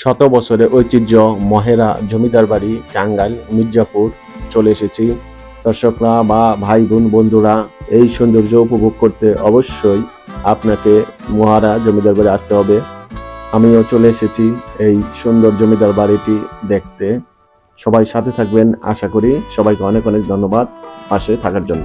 শত বছরের ঐতিহ্য, মহেরা, জমিদার বাড়ি, টাঙ্গাইল, মির্জাপুর চলে এসেছি। দর্শকরা বা ভাই বোন বন্ধুরা, এই সৌন্দর্য উপভোগ করতে অবশ্যই আপনাকে মহারা জমিদার বাড়ি আসতে হবে। আমিও চলে এসেছি এই সুন্দর জমিদার বাড়িটি দেখতে। সবাই সাথে থাকবেন, আশা করি সবাইকে অনেক অনেক ধন্যবাদ পাশে থাকার জন্য।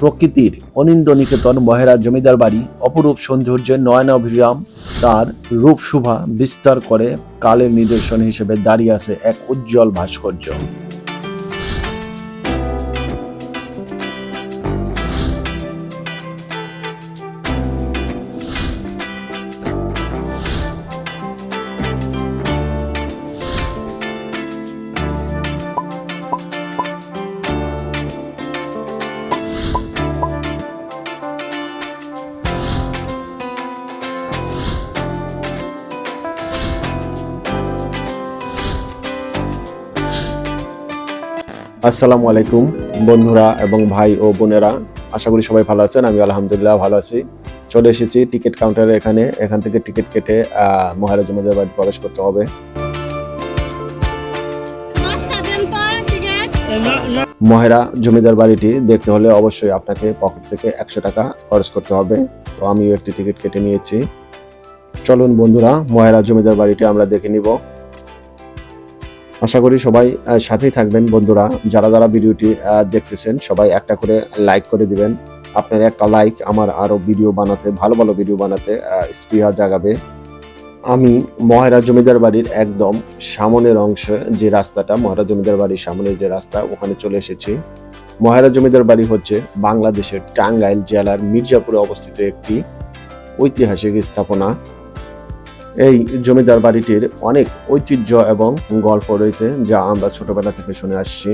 প্রকৃতির অনিন্দ নিকেতন মহেরা জমিদার বাড়ি, অপরূপ সৌন্দর্যের নয়নাভিরাম। তার রূপ শোভা বিস্তার করে কালের নিদর্শন হিসেবে দাঁড়িয়ে আছে এক উজ্জ্বল ভাস্কর্য। আসসালামু আলাইকুম, বন্ধুরা এবং ভাই ও বোনেরা। আশা করি সবাই ভালো আছেন আমি আলহামদুলিল্লাহ ভালো আছি। চলে এসেছি টিকিট কাউন্টারে এখানে, এখান থেকে টিকিট কেটে মহারাজ জমিদার বাড়ি প্রবেশ করতে হবে। মহেরা জমিদার বাড়িটি দেখতে হলে অবশ্যই আপনাকে পকেট থেকে একশো টাকা খরচ করতে হবে। তো আমিও একটি টিকিট কেটে নিয়েছি। চলুন বন্ধুরা, মহেরা জমিদার বাড়িটি আমরা দেখে নিব। আশা করি সবাই সাথেই থাকবেন বন্ধুরা। যারা যারা ভিডিওটি দেখতেছেন, সবাই একটা করে লাইক করে দিবেন। আপনার একটা লাইক আমার আরও ভিডিও বানাতে, ভালো ভালো ভিডিও বানাতে স্পৃহা জাগাবে। আমি মহারা জমিদার বাড়ির একদম সামনের অংশে যে রাস্তাটা মহারা জমিদার বাড়ির সামনের যে রাস্তা, ওখানে চলে এসেছি। মহারা জমিদার বাড়ি হচ্ছে বাংলাদেশের টাঙ্গাইল জেলার মির্জাপুরে অবস্থিত একটি ঐতিহাসিক স্থাপনা। এই জমিদার বাড়িটির অনেক ঐতিহ্য এবং গল্প রয়েছে যা আমরা ছোটবেলা থেকে শুনে আসছি।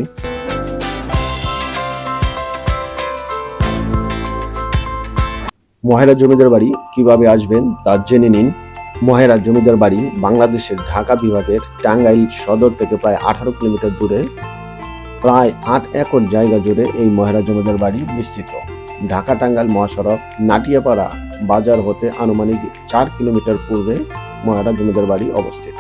মহেরা জমিদার বাড়ি কীভাবে আসবেন তা জেনে নিন। মহেরা জমিদার বাড়ি বাংলাদেশের ঢাকা বিভাগের টাঙ্গাইল সদর থেকে প্রায় আঠারো কিলোমিটার দূরে। প্রায় আট একর জায়গা জুড়ে এই মহেরা জমিদার বাড়ি বিস্তৃত ঢাকা টাঙ্গাইল মহাসড়ক নাটিয়াপাড়া বাজার হতে আনুমানিক চার কিলোমিটার পূর্বে মহারা জমিদার বাড়ি অবস্থিত।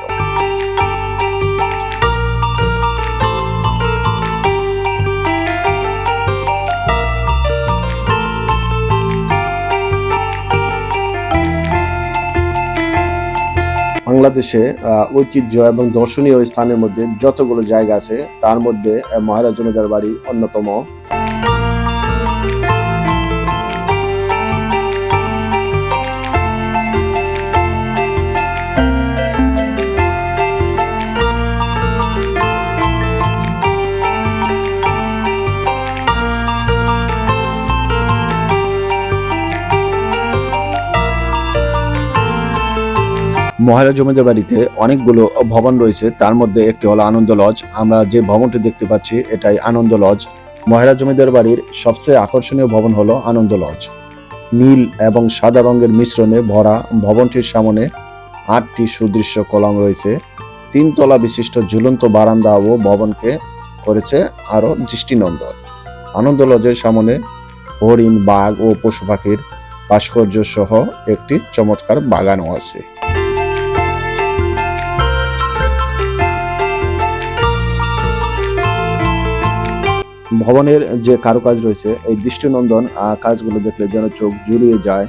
বাংলাদেশে ঐতিহ্য এবং দর্শনীয় স্থানের মধ্যে যতগুলো জায়গা আছে, তার মধ্যে মহারাজ জমিদার বাড়ি অন্যতম। মহারাজ জমিদার বাড়িতে অনেকগুলো ভবন রয়েছে। তার মধ্যে একটি হলো আনন্দ লজ। আমরা যে ভবনটি দেখতে পাচ্ছি, এটাই আনন্দ লজ। মহারাজ জমিদার বাড়ির সবচেয়ে আকর্ষণীয় ভবন হলো আনন্দ লজ। নীল এবং সাদা রঙের মিশ্রণে ভরা ভবনটির সামনে আটটি সুদৃশ্য কলাম রয়েছে। তিনতলা বিশিষ্ট ঝুলন্ত বারান্দা ও ভবনকে করেছে আরও দৃষ্টিনন্দন। আনন্দ লজের সামনে হরিণ, বাঘ ও পশু পাখির ভাস্কর্য সহ একটি চমৎকার বাগানও আছে। ভবনের যে কারুকাজ রয়েছে এই দৃষ্টিনন্দন কাজগুলো দেখলে যেন চোখ জুড়িয়ে যায়।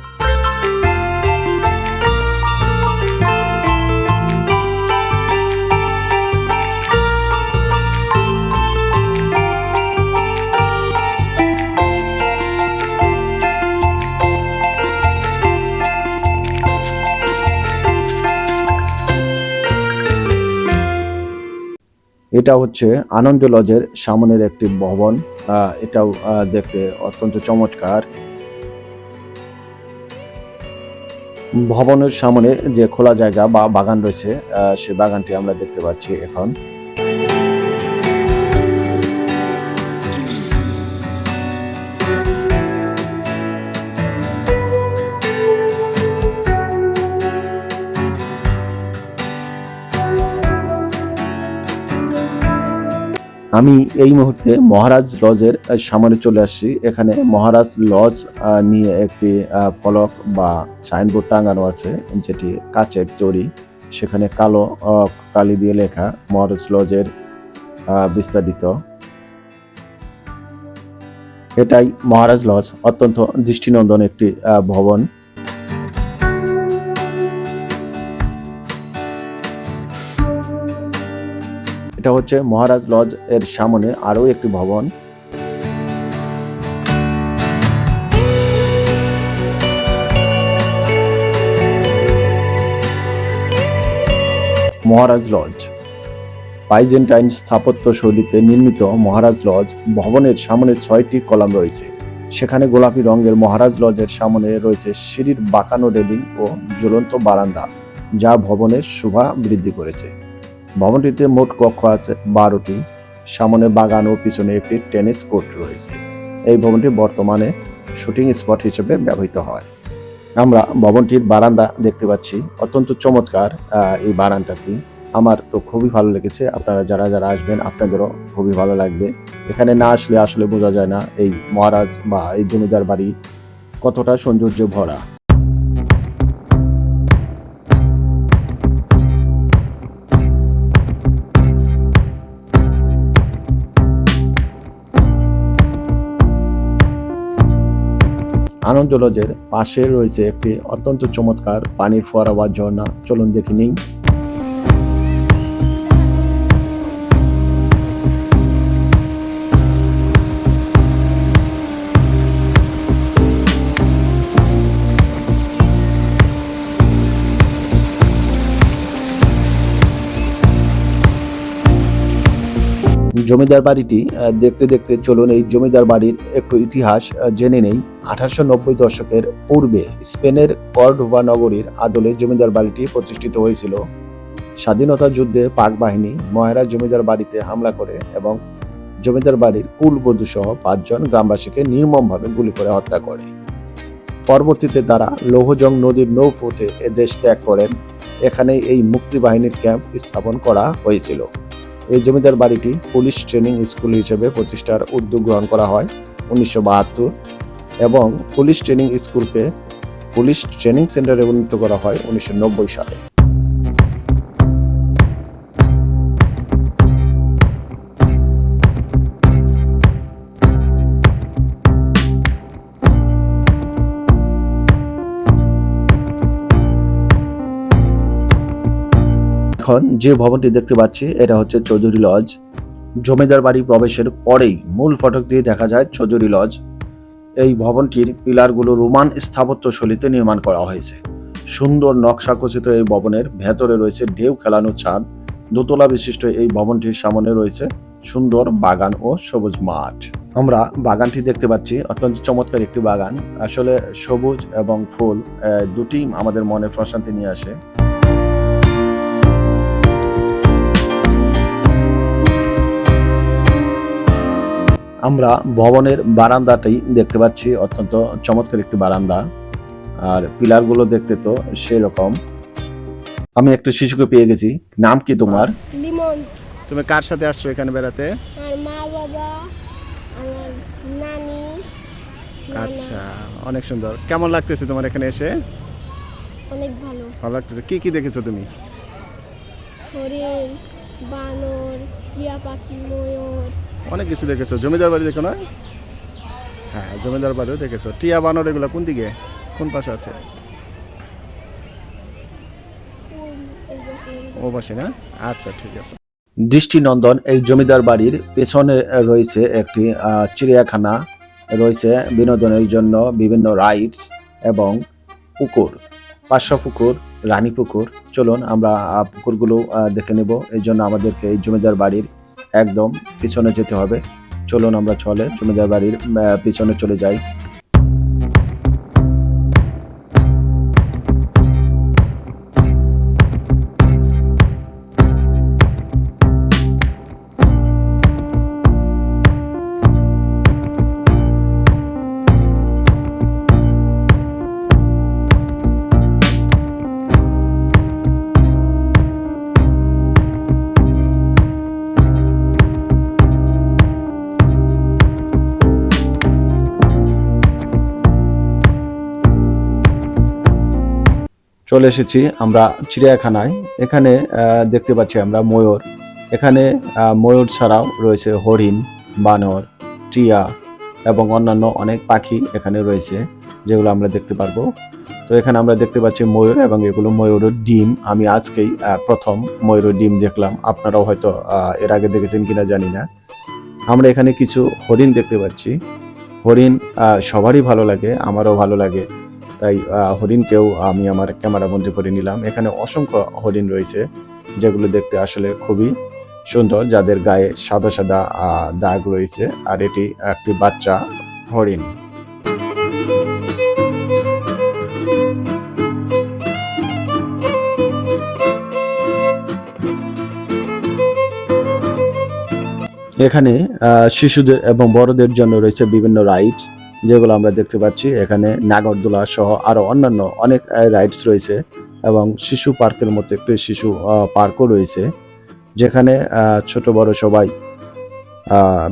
এটা হচ্ছে আনন্দ লজের সামনের একটি ভবন। এটাও দেখতে অত্যন্ত চমৎকার। ভবনের সামনে যে খোলা জায়গা বা বাগান রয়েছে সে বাগানটি আমরা দেখতে পাচ্ছি এখন। আমি এই মুহূর্তে মহারাজ লজের সামনে চলে আসছি। এখানে মহারাজ লজ নিয়ে একটি ফলক বা সাইনবোর্ড টাঙানো আছে, যেটি কাচের তৈরি। সেখানে কালো কালি দিয়ে লেখা মহারাজ লজের বিস্তারিত। এটাই মহারাজ লজ, অত্যন্ত দৃষ্টিনন্দন একটি ভবন। হচ্ছে মহারাজ লজ এর সামনে আরও একটি ভবন। মহারাজ লজ। বাইজেন্টাইন স্থাপত্য শৈলীতে নির্মিত মহারাজ লজ ভবনের সামনে ছয়টি কলাম রয়েছে। সেখানে গোলাপি রঙের মহারাজ লজের সামনে রয়েছে সিঁড়ির বাঁকানো রেলিং ও ঝুলন্ত বারান্দা, যা ভবনের শোভা বৃদ্ধি করেছে। ভবনটিতে মোট কক্ষ আছে বারোটি। সামনে বাগান ও পিছনে একটি টেনিস কোর্ট রয়েছে। এই ভবনটি বর্তমানে শুটিং স্পট হিসেবে ব্যবহৃত হয়। আমরা ভবনটির বারান্দা দেখতে পাচ্ছি। অত্যন্ত চমৎকার এই বারান্দাটি। আমার তো খুবই ভালো লেগেছে। আপনারা যারা যারা আসবেন, আপনাদেরও খুবই ভালো লাগবে। এখানে না আসলে আসলে বোঝা যায় না এই মহারাজ বা এই জমিদার বাড়ি কতটা সৌন্দর্য ভরা আনন্দ লজের পাশে রয়েছে একটি অত্যন্ত চমৎকার পানির ফোয়ারা বা ঝর্ণা। চলুন দেখে নিই। জমিদার বাড়িটি দেখতে দেখতে চলুন এই জমিদার বাড়ির একটু ইতিহাস জেনে নেই। আঠারোশো নব্বই দশকের পূর্বে স্পেনের কর্ডোভা নগরীর আদলে জমিদার বাড়িটি প্রতিষ্ঠিত হয়েছিল। স্বাধীনতা যুদ্ধে পাক বাহিনী মহারাজ জমিদার বাড়িতে হামলা করে এবং জমিদার বাড়ির কুলবধূ সহ পাঁচজন গ্রামবাসীকে নির্মমভাবে গুলি করে হত্যা করে। পরবর্তীতে তারা লৌহজং নদীর নৌফুতে এ দেশ ত্যাগ করেন। এখানেই এই মুক্তি বাহিনীর ক্যাম্প স্থাপন করা হয়েছিল। এই জমিদার বাড়িটি পুলিশ ট্রেনিং স্কুল হিসেবে প্রতিষ্ঠার উদ্যোগ গ্রহণ করা হয় উনিশশো বাহাত্তর এবং পুলিশ ট্রেনিং স্কুলকে পুলিশ ট্রেনিং সেন্টারে উন্নীত করা হয় উনিশশো নব্বই সালে। এখন যে ভবনটি দেখতে পাচ্ছি, এটা হচ্ছে চৌধুরী লজ। জমিদার বাড়ি প্রবেশের পরেই মূল ফটক দিয়ে দেখা যায় চৌধুরী লজ। এই ভবনটির পিলারগুলো রোমান স্থাপত্য শৈলীতে নির্মাণ করা হয়েছে। সুন্দর নকশা খচিত এই ভবনের ভেতরে রয়েছে ঢেউ খেলানো ছাদ। দোতলা বিশিষ্ট এই ভবনটির সামনে রয়েছে সুন্দর বাগান ও সবুজ মাঠ। আমরা বাগানটি দেখতে পাচ্ছি, অত্যন্ত চমৎকার একটি বাগান। আসলে সবুজ এবং ফুল দুটি আমাদের মনে প্রশান্তি নিয়ে আসে। আমরা ভবনের বারান্দাটাই দেখতে পাচ্ছি অত্যন্ত চমৎকার একটি বারান্দা। আর পিলারগুলো দেখতে তো সেরকম। আমি একটা শিশুকে পেয়ে গেছি। নাম কি তোমার? লিমন। তুমি কার সাথে আসছো এখানে বেড়াতে? আর মা বাবা আমার নানি আচ্ছা অনেক সুন্দর। কেমন লাগতেছে তোমার এখানে এসে? অনেক ভালো। ভালো লাগতেছে। কি কি দেখেছ তুমি? হরিণ বানর টিয়া পাখি ময়ূর। অনেক কিছু দেখেছ। জমিদার বাড়ি দেখো না? হ্যাঁ জমিদার বাড়িও দেখেছ। টিয়া বানর এগুলো কোন দিকে? কোন পাশে আছে? ও পাশে না? আচ্ছা ঠিক আছে। দৃষ্টিনন্দন এই জমিদার বাড়ির পেছনে রয়েছে একটি চিড়িয়াখানা। রয়েছে বিনোদনের জন্য বিভিন্ন রাইডস এবং পুকুর। পাঁচশো পুকুর, রানী পুকুর। চলুন আমরা পুকুরগুলো দেখে নেব। এই জন্য আমাদেরকে এই জমিদার বাড়ির একদম পিছনে যেতে হবে। চলুন আমরা চলে জমিদার বাড়ির পিছনে চলে যাই। চলে এসেছি আমরা চিড়িয়াখানায়। এখানে দেখতে পাচ্ছি আমরা ময়ূর। এখানে ময়ূর ছাড়াও রয়েছে হরিণ, বানর, টিয়া এবং অন্যান্য অনেক পাখি এখানে রয়েছে, যেগুলো আমরা দেখতে পারব। তো এখানে আমরা দেখতে পাচ্ছি ময়ূর এবং এগুলো ময়ূরের ডিম। আমি আজকেই প্রথম ময়ূরের ডিম দেখলাম। আপনারাও হয়তো এর আগে দেখেছেন কিনা জানি না। আমরা এখানে কিছু হরিণ দেখতে পাচ্ছি। হরিণ সবারই ভালো লাগে, আমারও ভালো লাগে। তাই হরিণকেও আমি আমার ক্যামেরা বন্দি করে নিলাম। এখানে অসংখ্য হরিণ রয়েছে, যেগুলো দেখতে আসলে খুবই সুন্দর, যাদের গায়ে সাদা সাদা দাগ রয়েছে, আর এটি একটি বাচ্চা হরিণ। এখানে শিশুদের এবং বড়দের জন্য রয়েছে বিভিন্ন রাইড যেগুলো আমরা দেখতে পাচ্ছি, এখানে নাগরদোলা সহ আরও অন্যান্য অনেক রাইডস রয়েছে এবং শিশু পার্কের মতো একটি শিশু পার্কও রয়েছে, যেখানে ছোট বড় সবাই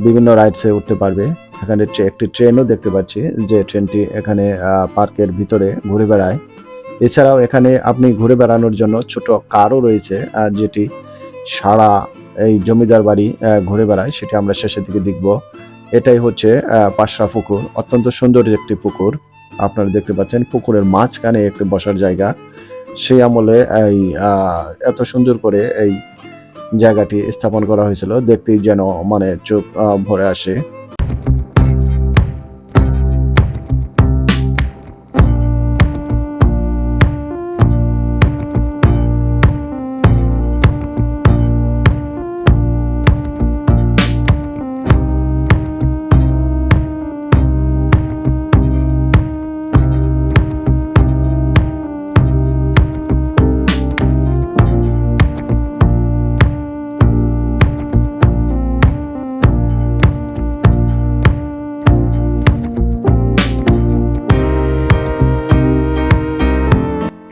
বিভিন্ন রাইডসে উঠতে পারবে। এখানে একটি ট্রেনও দেখতে পাচ্ছি, যে ট্রেনটি এখানে পার্কের ভিতরে ঘুরে বেড়ায়। এছাড়াও এখানে আপনি ঘুরে বেড়ানোর জন্য ছোট কারও রয়েছে যেটি সারা এই জমিদার বাড়ি ঘুরে বেড়ায়, সেটি আমরা শেষের দিকে দেখব। এটাই হচ্ছে পাশরা পুকুর। অত্যন্ত সুন্দর একটি পুকুর। আপনারা দেখতে পাচ্ছেন, পুকুরের মাঝখানে একটি বসার জায়গা। সেই আমলে এই এত সুন্দর করে এই জায়গাটি স্থাপন করা হয়েছিল। দেখতেই যেন মানে চোখ ভরে আসে।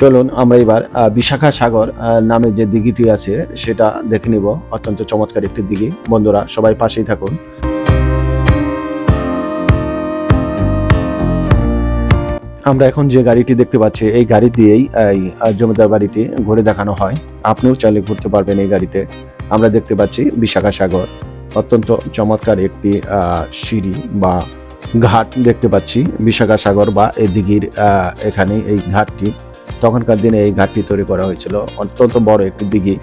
চলুন আমরা এবার বিশাখা সাগর নামে যে দিঘিটি আছে, সেটা দেখে নিব। অত্যন্ত চমৎকার একটি দিঘি। বন্ধুরা, সবাই পাশেই থাকুন। আমরা এখন যে গাড়িটি দেখতে পাচ্ছি, এই গাড়ি দিয়েই, এই জমিদার বাড়িটি ঘুরে দেখানো হয়। আপনিও চাইলে ঘুরতে পারবেন এই গাড়িতে। আমরা দেখতে পাচ্ছি বিশাখা সাগর। অত্যন্ত চমৎকার একটি সিঁড়ি বা ঘাট দেখতে পাচ্ছি। বিশাখা সাগর বা এই দিঘির এখানে এই ঘাটটি। তখনকার দিনে এই ঘাটটি তৈরি করা হয়েছিল। অত্যন্ত বড় একটি দিঘি।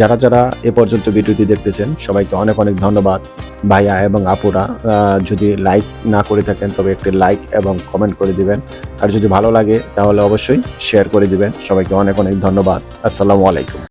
যারা যারা এ পর্যন্ত ভিডিওটি দেখতেছেন, সবাইকে অনেক অনেক ধন্যবাদ। ভাইয়া এবং আপুরা যদি লাইক না করে থাকেন, তবে একটি লাইক এবং কমেন্ট করে দিবেন। আর যদি ভালো লাগে, তাহলে অবশ্যই শেয়ার করে দিবেন। সবাইকে অনেক অনেক ধন্যবাদ। আসসালামু আলাইকুম।